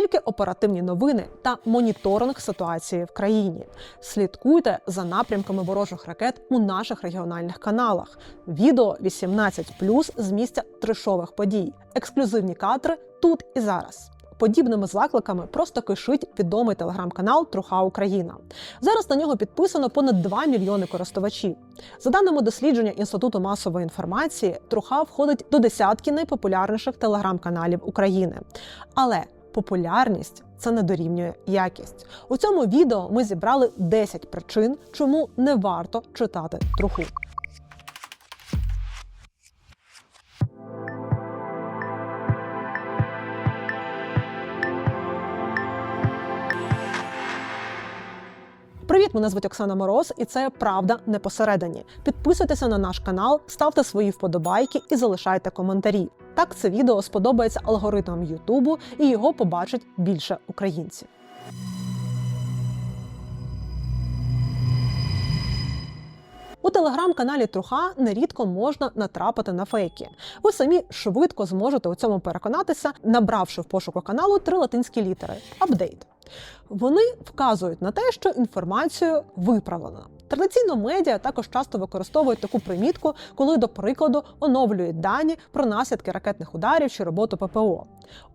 тільки оперативні новини та моніторинг ситуації в країні. Слідкуйте за напрямками ворожих ракет у наших регіональних каналах. Відео 18+, з місця трешових подій, ексклюзивні кадри тут і зараз. Подібними закликами просто кишить відомий телеграм-канал Труха Україна. Зараз на нього підписано понад 2 мільйони користувачів. За даними дослідження Інституту масової інформації, Труха входить до десятки найпопулярніших телеграм-каналів України. Але популярність це не дорівнює якість. У цьому відео ми зібрали 10 причин, чому не варто читати труху. Привіт, мене звуть Оксана Мороз, і це Правда не посередині. Підписуйтеся на наш канал, ставте свої вподобайки і залишайте коментарі. Так це відео сподобається алгоритмам Ютубу і його побачить більше українців. У телеграм-каналі Труха нерідко можна натрапити на фейки. Ви самі швидко зможете у цьому переконатися, набравши в пошуку каналу три латинські літери апдейт. Вони вказують на те, що інформацію виправлено. Традиційно медіа також часто використовують таку примітку, коли, до прикладу, оновлюють дані про наслідки ракетних ударів чи роботу ППО.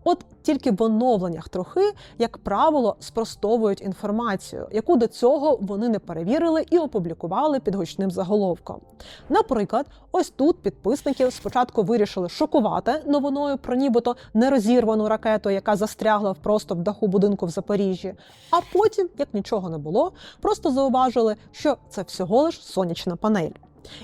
От тільки в оновленнях трохи, як правило, спростовують інформацію, яку до цього вони не перевірили і опублікували під гучним заголовком. Наприклад, ось тут підписників спочатку вирішили шокувати новиною про нібито нерозірвану ракету, яка застрягла просто в даху будинку в Запоріжжі. А потім, як нічого не було, просто зауважили, що це всього лиш сонячна панель.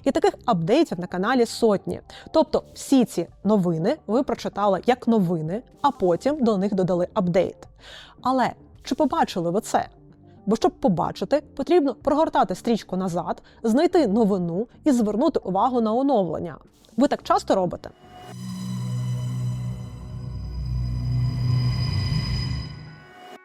І таких апдейтів на каналі сотні. Тобто всі ці новини ви прочитали як новини, а потім до них додали апдейт. Але чи побачили ви це? Бо щоб побачити, потрібно прогортати стрічку назад, знайти новину і звернути увагу на оновлення. Ви так часто робите?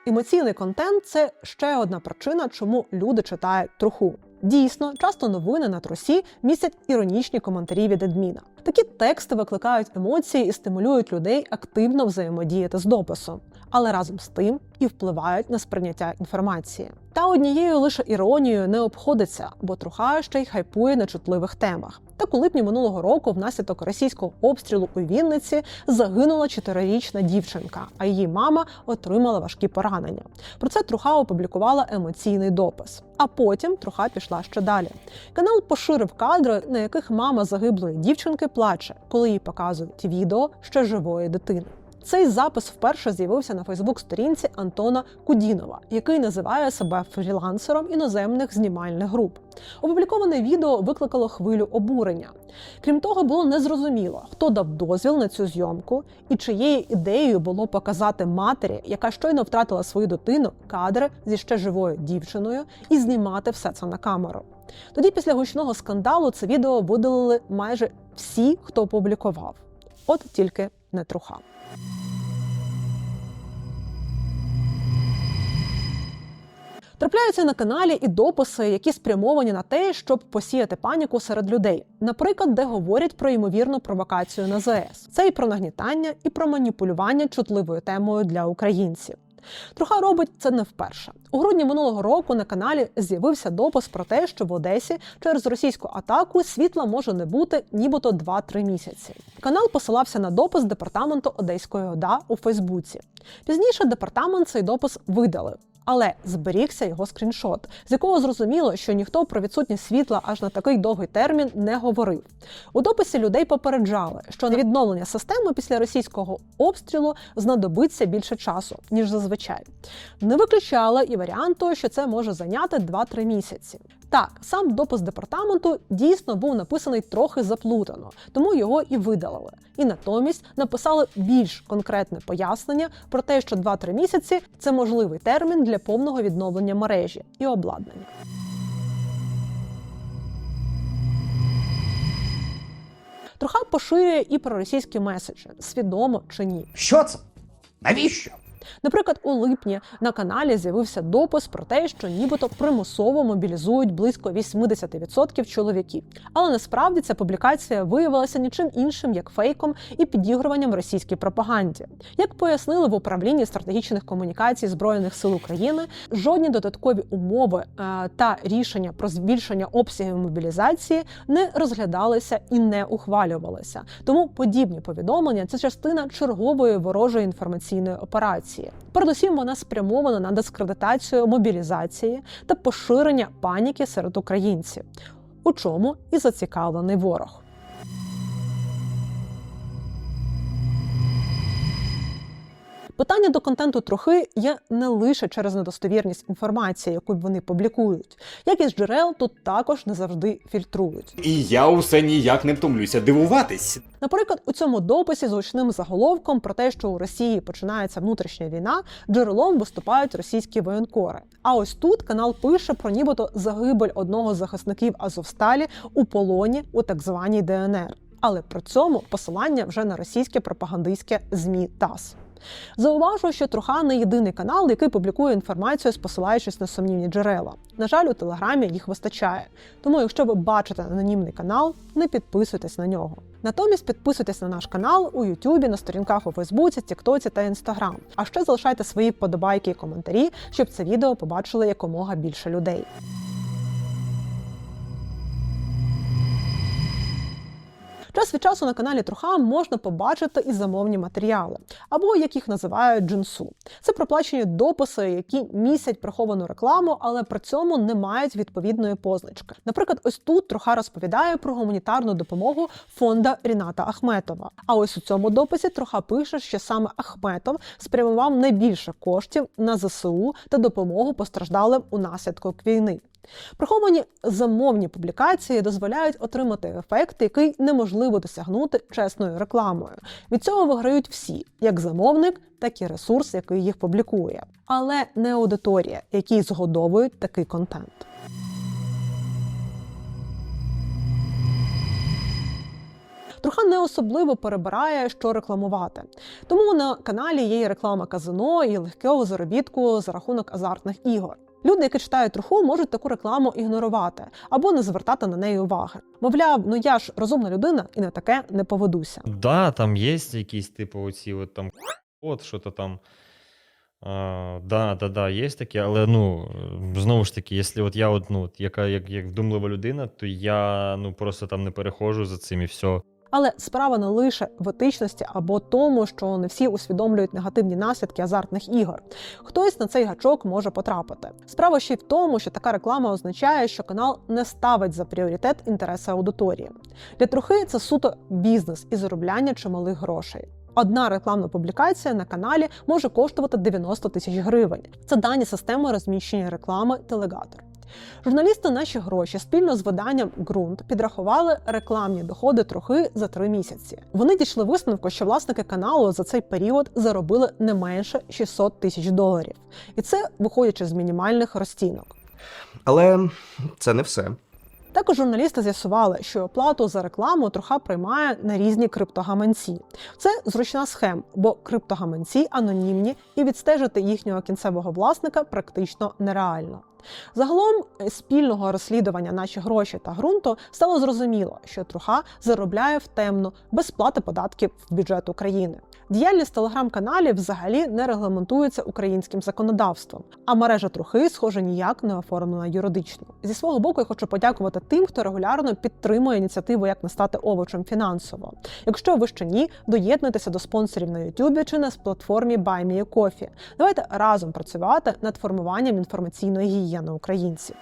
Емоційний контент це ще одна причина, чому люди читають труху. Дійсно, часто новини на трусі містять іронічні коментарі від адміна. Такі тексти викликають емоції і стимулюють людей активно взаємодіяти з дописом, але разом з тим і впливають на сприйняття інформації. Та однією лише іронією не обходиться, бо труха ще й хайпує на чутливих темах. Так у липні минулого року, внаслідок російського обстрілу у Вінниці, загинула чотирирічна дівчинка, а її мама отримала важкі поранення. Про це труха опублікувала емоційний допис. А потім труха пішла ще далі. Канал поширив кадри, на яких мама загиблої дівчинки плаче, коли їй показують відео ще живої дитини. Цей запис вперше з'явився на Фейсбук-сторінці Антона Кудінова, який називає себе фрілансером іноземних знімальних груп. Опубліковане відео викликало хвилю обурення. Крім того, було незрозуміло, хто дав дозвіл на цю зйомку і чиєю ідеєю було показати матері, яка щойно втратила свою дитину, кадри зі ще живою дівчиною, і знімати все це на камеру. Тоді, після гучного скандалу, це відео видалили майже всі, хто опублікував. От тільки не труха. Трапляються на каналі і дописи, які спрямовані на те, щоб посіяти паніку серед людей. Наприклад, де говорять про ймовірну провокацію на ЗС. Це і про нагнітання, і про маніпулювання чутливою темою для українців. Труха робить це не вперше. У грудні минулого року на каналі з'явився допис про те, що в Одесі через російську атаку світла може не бути нібито 2-3 місяці. Канал посилався на допис департаменту Одеської ОДА у Фейсбуці. Пізніше департамент цей допис видалив. Але зберігся його скріншот, з якого зрозуміло, що ніхто про відсутність світла аж на такий довгий термін не говорив. У дописі людей попереджали, що на відновлення системи після російського обстрілу знадобиться більше часу, ніж зазвичай. Не виключали і варіанту, що це може зайняти 2-3 місяці. Так, сам допис департаменту дійсно був написаний трохи заплутано, тому його і видалили. І натомість написали більш конкретне пояснення про те, що 2-3 місяці це можливий термін для повного відновлення мережі і обладнання. Труха поширює і проросійські меседжі, свідомо чи ні. Що це? Навіщо? Наприклад, у липні на каналі з'явився допис про те, що нібито примусово мобілізують близько 80% чоловіків. Але насправді ця публікація виявилася нічим іншим як фейком і підігруванням російській пропаганді. Як пояснили в управлінні стратегічних комунікацій збройних сил України, жодні додаткові умови е, та рішення про збільшення обсягів мобілізації не розглядалися і не ухвалювалися. Тому подібні повідомлення це частина чергової ворожої інформаційної операції. Передусім, вона спрямована на дискредитацію мобілізації та поширення паніки серед українців, у чому і зацікавлений ворог. Питання до контенту трохи є не лише через недостовірність інформації, яку вони публікують. Якість джерел тут також не завжди фільтрують. І я усе ніяк не втомлюся дивуватись. Наприклад, у цьому дописі з гучним заголовком про те, що у Росії починається внутрішня війна, джерелом виступають російські воєнкори. А ось тут канал пише про нібито загибель одного з захисників Азовсталі у полоні у так званій ДНР. Але при цьому посилання вже на російське пропагандистське змі ТАСС. Зауважу, що Труха не єдиний канал, який публікує інформацію, спосилаючись на сумнівні джерела. На жаль, у телеграмі їх вистачає. Тому, якщо ви бачите анонімний канал, не підписуйтесь на нього. Натомість підписуйтесь на наш канал у Ютубі, на сторінках у Фейсбуці, Тіктоці та Інстаграм. А ще залишайте свої вподобайки і коментарі, щоб це відео побачили якомога більше людей. Час від часу на каналі Труха можна побачити і замовні матеріали, або як їх називають джинсу. Це проплачені дописи, які містять приховану рекламу, але при цьому не мають відповідної позначки. Наприклад, ось тут Труха розповідає про гуманітарну допомогу фонда Ріната Ахметова. А ось у цьому дописі Труха пише, що саме Ахметов спрямував найбільше коштів на ЗСУ та допомогу постраждалим у наслідок війни. Приховані замовні публікації дозволяють отримати ефект, який неможливо досягнути чесною рекламою. Від цього виграють всі, як замовник, так і ресурс, який їх публікує, але не аудиторія, які згодовують такий контент. Труха не особливо перебирає, що рекламувати. Тому на каналі є і реклама казино і легкого заробітку за рахунок азартних ігор. Люди, які читають труху, можуть таку рекламу ігнорувати або не звертати на неї уваги. Мовляв, ну я ж розумна людина і на таке не поведуся. Да, там є якісь, типу, оці от там от що-то там. А, да, да, да, є таке, але ну знову ж таки, якщо от я, от, ну, яка як, як вдумлива людина, то я ну просто там не перехожу за цим і все. Але справа не лише в етичності або тому, що не всі усвідомлюють негативні наслідки азартних ігор. Хтось на цей гачок може потрапити. Справа ще й в тому, що така реклама означає, що канал не ставить за пріоритет інтереси аудиторії. Для трохи це суто бізнес і заробляння чималих грошей. Одна рекламна публікація на каналі може коштувати 90 тисяч гривень. Це дані системи розміщення реклами Телегатор. Журналісти наші гроші спільно з виданням ґрунт підрахували рекламні доходи трохи за три місяці. Вони дійшли висновку, що власники каналу за цей період заробили не менше 600 тисяч доларів, і це виходячи з мінімальних розцінок. Але це не все. Також журналісти з'ясували, що оплату за рекламу троха приймає на різні криптогаманці. Це зручна схема, бо криптогаманці анонімні і відстежити їхнього кінцевого власника практично нереально. Загалом спільного розслідування наші гроші та ґрунту стало зрозуміло, що труха заробляє в темну без сплати податків в бюджет України. Діяльність телеграм-каналів взагалі не регламентується українським законодавством, а мережа трухи, схоже, ніяк не оформлена юридично. Зі свого боку, я хочу подякувати тим, хто регулярно підтримує ініціативу як не стати овочем фінансово. Якщо ви ще ні, доєднуйтеся до спонсорів на YouTube чи на платформі BuyMeACoffee. Давайте разом працювати над формуванням інформаційної гігієни українців.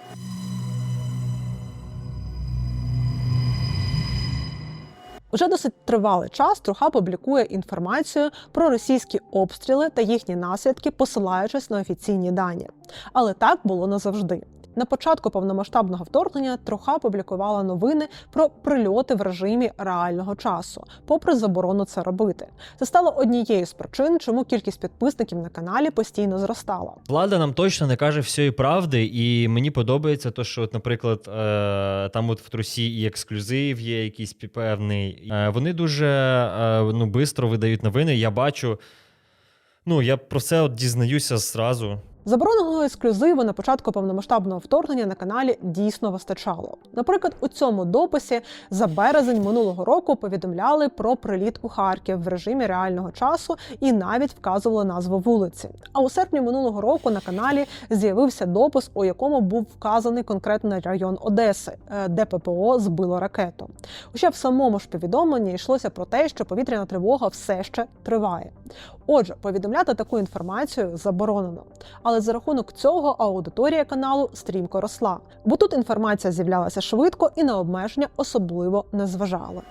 Вже досить тривалий час Труха публікує інформацію про російські обстріли та їхні наслідки, посилаючись на офіційні дані. Але так було не завжди. На початку повномасштабного вторгнення Труха публікувала новини про прильоти в режимі реального часу, попри заборону це робити. Це стало однією з причин, чому кількість підписників на каналі постійно зростала. Влада нам точно не каже всієї правди, і мені подобається те, що, от, наприклад, е, там от в трусі і ексклюзив є якийсь певний. Е, вони дуже е, ну, швидко видають новини. Я бачу. Ну, я про це от дізнаюся зразу. Забороненого ексклюзиву на початку повномасштабного вторгнення на каналі дійсно вистачало. Наприклад, у цьому дописі за березень минулого року повідомляли про приліт у Харків в режимі реального часу і навіть вказували назву вулиці. А у серпні минулого року на каналі з'явився допис, у якому був вказаний конкретний район Одеси, е, де ППО збило ракету. Хоча в самому ж повідомленні йшлося про те, що повітряна тривога все ще триває. Отже, повідомляти таку інформацію заборонено. Але за рахунок цього аудиторія каналу стрімко росла, бо тут інформація з'являлася швидко і на обмеження особливо не зважали.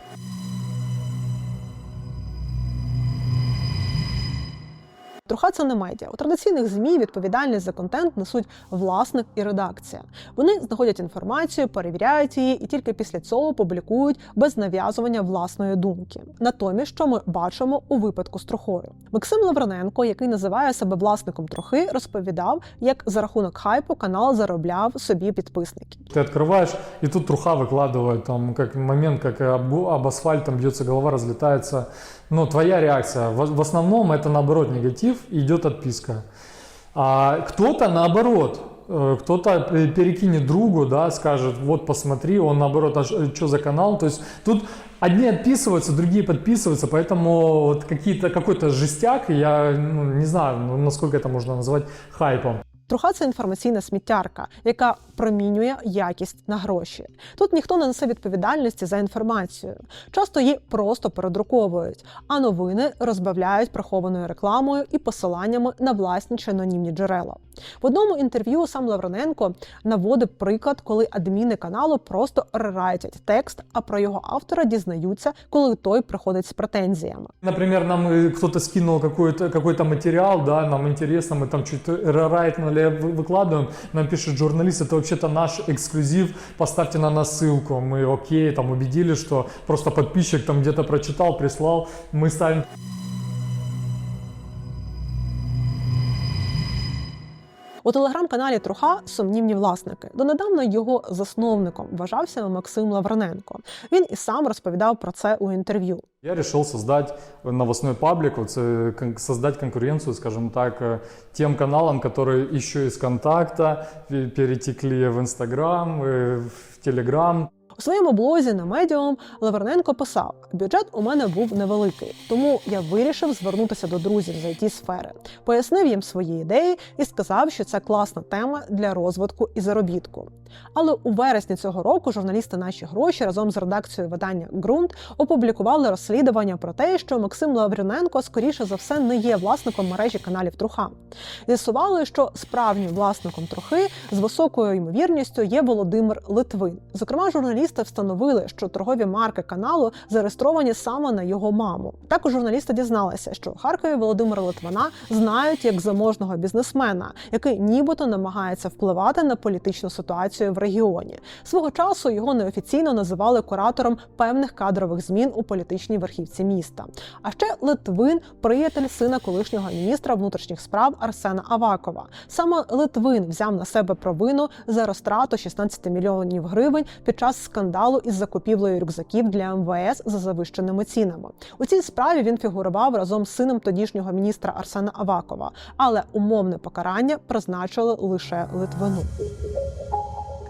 Труха це не медіа. У традиційних змі відповідальність за контент несуть власник і редакція. Вони знаходять інформацію, перевіряють її і тільки після цього публікують без нав'язування власної думки. Натомість, що ми бачимо у випадку з трохою, Максим Лавроненко, який називає себе власником трохи, розповідав, як за рахунок хайпу канал заробляв собі підписників. Ты открываешь, и тут труха выкладывает, там, как момент, как об, об асфальт, там бьется голова, разлетается. Ну, твоя реакция. В, в основном это, наоборот, негатив, и идет отписка. А кто-то, наоборот, э, кто-то э, перекинет другу, да, скажет, вот посмотри, он наоборот, а что за канал, то есть тут одни отписываются, другие подписываются, поэтому вот какие-то, какой-то жестяк, я ну, не знаю, ну, насколько это можно назвать хайпом. Труха це інформаційна сміттярка, яка промінює якість на гроші. Тут ніхто не несе відповідальності за інформацію. Часто її просто передруковують, а новини розбавляють прихованою рекламою і посиланнями на власні чи анонімні джерела. В одному інтерв'ю сам Лавроненко наводив приклад, коли адміни каналу просто рерайтять текст, а про його автора дізнаються, коли той приходить з претензіями. Например, нам э, кто-то скинул какой-то какой материал, да, нам интересно, мы там чуть рерайтнули, вы- выкладываем, нам пишет журналист, это вообще-то наш эксклюзив, поставьте на нас ссылку. Мы окей, там убедили, что просто подписчик там где-то прочитал, прислал, мы ставим У телеграм-каналі Труха сумнівні власники. Донедавна його засновником вважався Максим Лавроненко. Він і сам розповідав про це у інтерв'ю. Я решил создать новостной паблик, вот, э, кон- создать конкуренцию, скажем так, э, тем каналам, которые еще из контакта пе- перетекли в Инстаграм, э, в Телеграм. У своєму блозі на медіум Лаврененко писав: бюджет у мене був невеликий, тому я вирішив звернутися до друзів з it сфери, пояснив їм свої ідеї і сказав, що це класна тема для розвитку і заробітку. Але у вересні цього року журналісти наші гроші разом з редакцією видання ґрунт опублікували розслідування про те, що Максим Лавріненко, скоріше за все, не є власником мережі каналів Труха. З'ясували, що справжнім власником трохи з високою ймовірністю є Володимир Литвин. Зокрема, журналісти встановили, що торгові марки каналу зареєстровані саме на його маму. Також журналісти дізналися, що у Харкові Володимира Литвина знають як заможного бізнесмена, який нібито намагається впливати на політичну ситуацію в регіоні. Свого часу його неофіційно називали куратором певних кадрових змін у політичній верхівці міста. А ще Литвин приятель сина колишнього міністра внутрішніх справ Арсена Авакова. Саме Литвин взяв на себе провину за розтрату 16 мільйонів гривень під час скандалу із закупівлею рюкзаків для МВС за завищеними цінами. У цій справі він фігурував разом з сином тодішнього міністра Арсена Авакова, але умовне покарання призначили лише Литвину.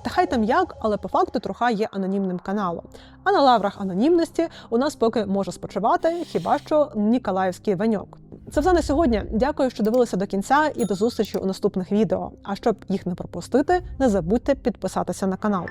Та хай там як, але по факту труха є анонімним каналом. А на лаврах анонімності у нас поки може спочивати хіба що Ніколаївський ваньок. Це все на сьогодні. Дякую, що дивилися до кінця, і до зустрічі у наступних відео. А щоб їх не пропустити, не забудьте підписатися на канал.